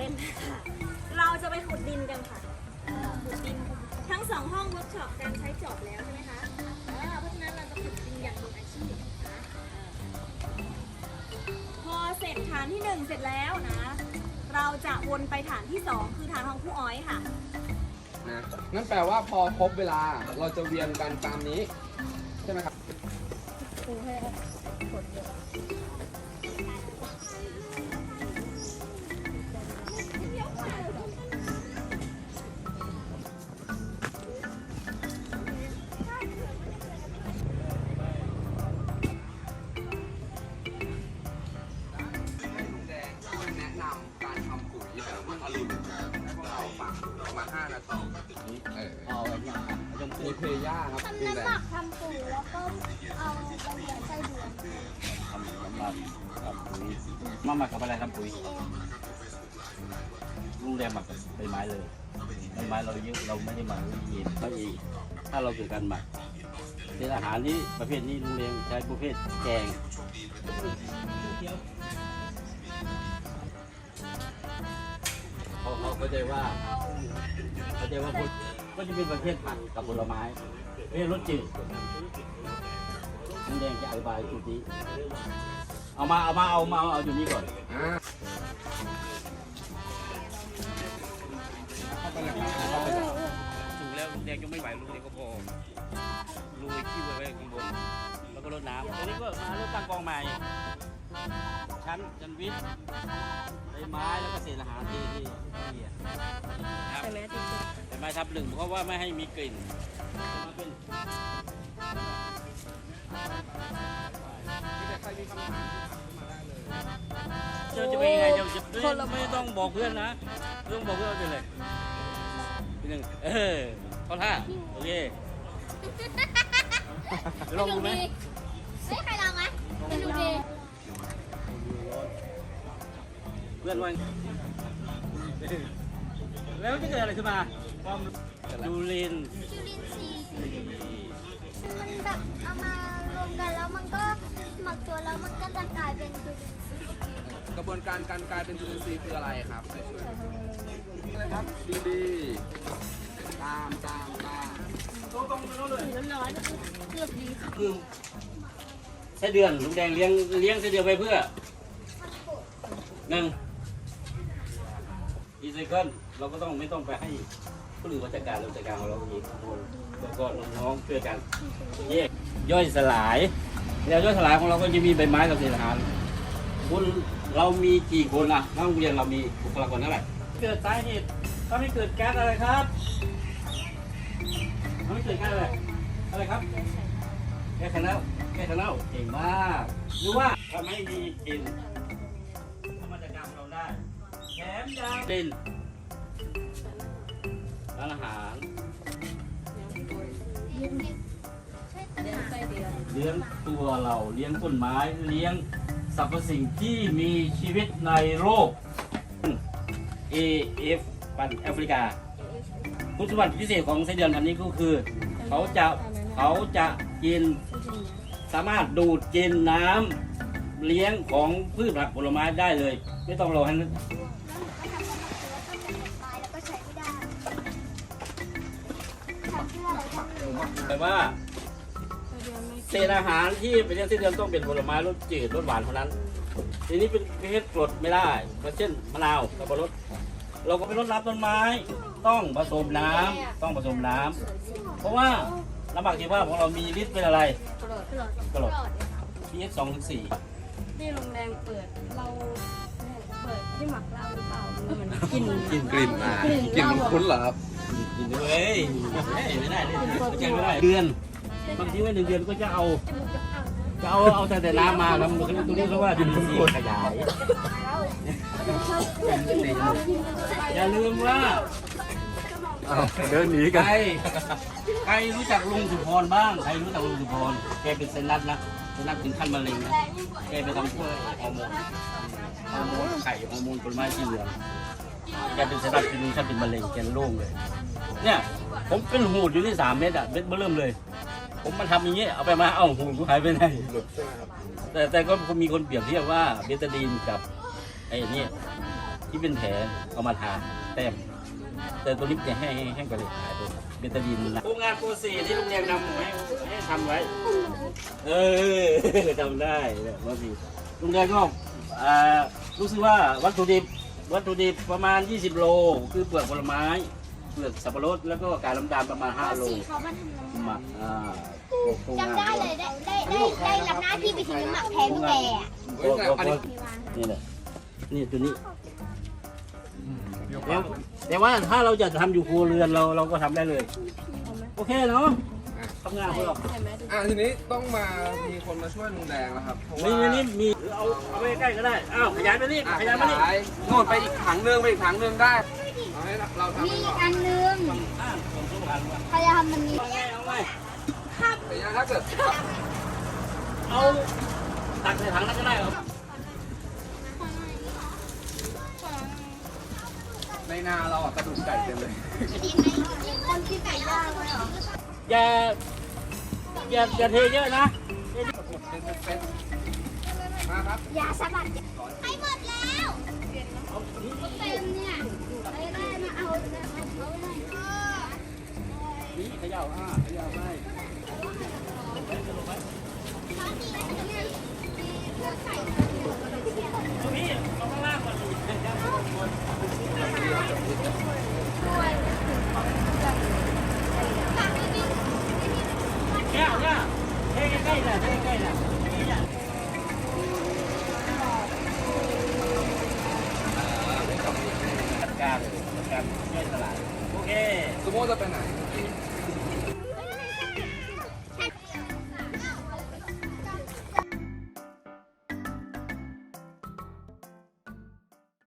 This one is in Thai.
นาสมัครเล่นค่ะ เราจะไปขุดดินกันค่ะเอ่อขุดดิน ทั้งสองห้องเวิร์กช็อปการใช้จอบแล้วใช่ไหมคะเออเพราะฉะนั้นเราจะขุดดินอย่างมืออาชีพนะเออพอเสร็จฐานที่หนึ่งเสร็จแล้วนะ เราจะวนไปฐานที่สองคือฐานของผู้อ้อยค่ะ นะนั่นแปลว่าพอครบเวลาเราจะเวียนกันตามนี้ ใช่ไหมครับให้ลุงแดงช่วยแนะนำการทำปุ๋ยแบบวัตถุดิบให้พวกเราฟังประมาณ5นาทีเออเอาไว้เนี่ยเอาต้อง มีเพย่าครับทำลุงแดน้ำหมังกทำปุ๋ยแล้วก็เอาใบเหลียงใส่เดือนทำน้ำมันทำปุ๋ยมาหมักกับอะไรทำปุ๋ย ลุงแดงหมักกับใบไม้เลยใบไม้เราเยอะเราไม่ได้หมักละเอียดเพราะอีกถ้าเราเกิดการหมักเป็นอาหารนี้ประเภทนี้ลุงแดงใช้ประเภทแกงเขาเขาเข้าใจว่าเข้าใจว่าพวกก็จะเป็นประเภทผักกับผลไม้ประเภทรสจืดน้ำแดงจะอธิบายจุดนี้เอามาเอามาเอามาเอาจุดนี้ก่อน กแล้วลุงแดงยังไม่ไหวลุงแดงก็พอลุยขี้ไว้ไว้ข้างบน แล้วก็รดน้ำตรงนี้ก็มารดตั้งกองใหม่ ชั้นจันวิทย์ใบไม้แล้วก็เศษอาหารที่ที่ที่อะครับใช่ไหมจริงใบไม้ทับหนึ่งเพราะว่าไม่ให้มีกลิ่นจะมาเป็นที่ใครมีคำถามที่ถามเข้ามาได้เลยเจ้าจะเป็นยังไงเจ้าจะไม่ต้องบอกเพื่อนนะไม่ต้องบอกเพื่อนไปเลยทีหนึ่งเออ เข้าท่า โอเคลองดูไหมเฮ้ยใครลองไหมสนุกดีเพื่อนว่าแล้วจะเกิดอะไรขึ้นมาความดูลินจุลินทรีย์มันแบบเอามารวมกันแล้วมันก็หมักตัวแล้วมันก็จะกลายเป็นจุลินทรีย์กระบวนการการกลายเป็นจุลินทรีย์คืออะไรครับอะไรครับดีดี ตามตามตามคือไส้เดือนลุงแดงเลี้ยงเลี้ยงไส้เดือนไปเพื่อหนึ่งอีไซเคิลเราก็ต้องไม่ต้องไปให้คนอื่นมาจัดการเราจัดการของเราเองแล้วก็น้องๆช่วยกันแยกย่อยสลาย แล้วย่อยสลายของเราก็จะมีใบไม้กับเศษอาหารคุณเรามีกี่คนอะทั้งโรงเรียนเรามีบุคลากรเท่าไหร่เกิดสาเหตุทำให้เกิดแก๊สอะไรครับ ทำให้เกิดแก๊สอะไรอะไรครับแค่คณะแค่คณะเก่งมากหรือว่าทำให้มีกลิ่นทำมาจากกรรมเราได้แถมยังกลิ่นร้านอาหารเลี้ยงตัวเราเลี้ยงต้นไม้เลี้ยงสรรพสิ่งที่มีชีวิตในโลก AF ปันแอฟริกา คุณสมบัติพิเศษของไส้เดือนพันธุ์นี้ก็คือ เขาจะเขาจะกินสามารถดูดกินน้ำเลี้ยงของพืชผักผลไม้ได้เลย ไม่ต้องรอให้นั้นแล้วก็ใช้ไม่ได้ทำเพื่ออะไรทำเลยแต่ว่าเศษอาหารที่เป็นเรื่องที่เดือนต้องเป็นผลไม้รสจืดรสหวานเท่านั้น ทีนี้เป็นประเภทกรดไม่ได้ก็เช่นมะนาวกับรสเราก็ไปรดน้ำต้นไม้ ต้องผสมน้ำต้องผสมน้ำเพราะว่าน้ำหมักชีวภาพของเรามีฤทธิ์เป็นอะไร กรด pH สองถึงสี่ที่โรงแรมเปิดเราเปิดที่หมักเหล้าหรือเปล่ามันเหมือนกลิ่นกินกลิ่นมากินมันคุ้นเหรอครับ กินด้วยไม่ได้ไม่ได้ไม่ได้เดือนบางทีว่าหนึ่งเดือนก็จะเอาจะเอาเอาแต่น้ำมาแล้วมันตรงนี้เขาว่าดินซีขยาย อย่าลืมว่า เดินหนีกันรใครรู้จักลุงสุพรบ้าง ใครรู้จักลุงสุพรแกเป็นเซนัทนะเซนัทถึงขั้นมะเร็งนะแกไปทำพวกฮอร์โมนฮอร์โมนไข่ฮอร์โมนผลไม้ที่เหลืองแกเป็นเซนัทเป็นขั้นเป็นมะเร็งแกโล่งเลย เนี่ย ผมเป็นหูดอยู่ที่สามเม็ดอะเม็ดเบิ่มเลย ผมมาทำอย่างเงี้ยเอาไปมาเอ้าหูกูหายไปไหนแต่แต่ก็มีคนเปรียบเทียบว่าเบตาดีนกับไอ้นี่ที่เป็นแผลเอามาทาแต้ม แต่ตัวนี้จะแห้งแห้งไปเลยหายไปเบตาดีนนะโรงงานโปรซีที่โรงเรียนทำให้ให้ทำไว้ เออจำได้เนี่ยว่าสิโรงเรียนก็อ่ารู้สึกว่าวัตถุดิบวัตถุดิบประมาณ 20 โล คือเปลือกผลไม้ เปลือกสับปะรดแล้วก็กากน้ำตาลประมาณ 5 โลสีเขามาทำน้ำหมักอ่าโครงจำได้เลยได้ได้ได้ได้รับหน้าที่ไปทิ้งน้ำหมักแทนแกอะเฮ้ยแต่อันนี้นี่แหละนี่ตัวนี้แล้ว แต่ว่าถ้าเราจะทำอยู่ครัวเรือนเราเราก็ทำได้เลย โอเคเนาะทำงานเพื่ออะทีนี้ต้องมามีคนมาช่วยลุงแดงแล้วครับเพราะว่านี่นี่มีเอาเอาไปใกล้ก็ได้อ้าวขยายไปนี่อะขยายมานี่ขยายโน่นไปอีกถังหนึงไปอีกถังหนึงได้เอาให้เราทำมีไปอีก่กอนอันนึงอ่าส่งทุกอันว่าใครจะทำมันนี้เอาไงเอาไงแต่ยังถ้าเกิดเอาตักใส่ถังนั้นก็ได้เหรอ ในนาเราอะกระดูกไก่เต็มเลย คนที่ไก่ย่างเลยเหรอ อย่าอย่าอย่าเทเยอะนะเป็นเป็นมาครับยาสะบัดให้หมดแล้วเต็มเนี่ยไปได้มาเอาเอาหน่อยนี่เขย่าอ่าเขย่าไปนี่เอาข้างล่างก่อน เนี่ยเนี่ยเทใกล้ๆน่ะเทใกล้ๆน่ะนี่น่ะจัดการเลยจัดการแยกตลาดโอเคสมมติจะไปไหน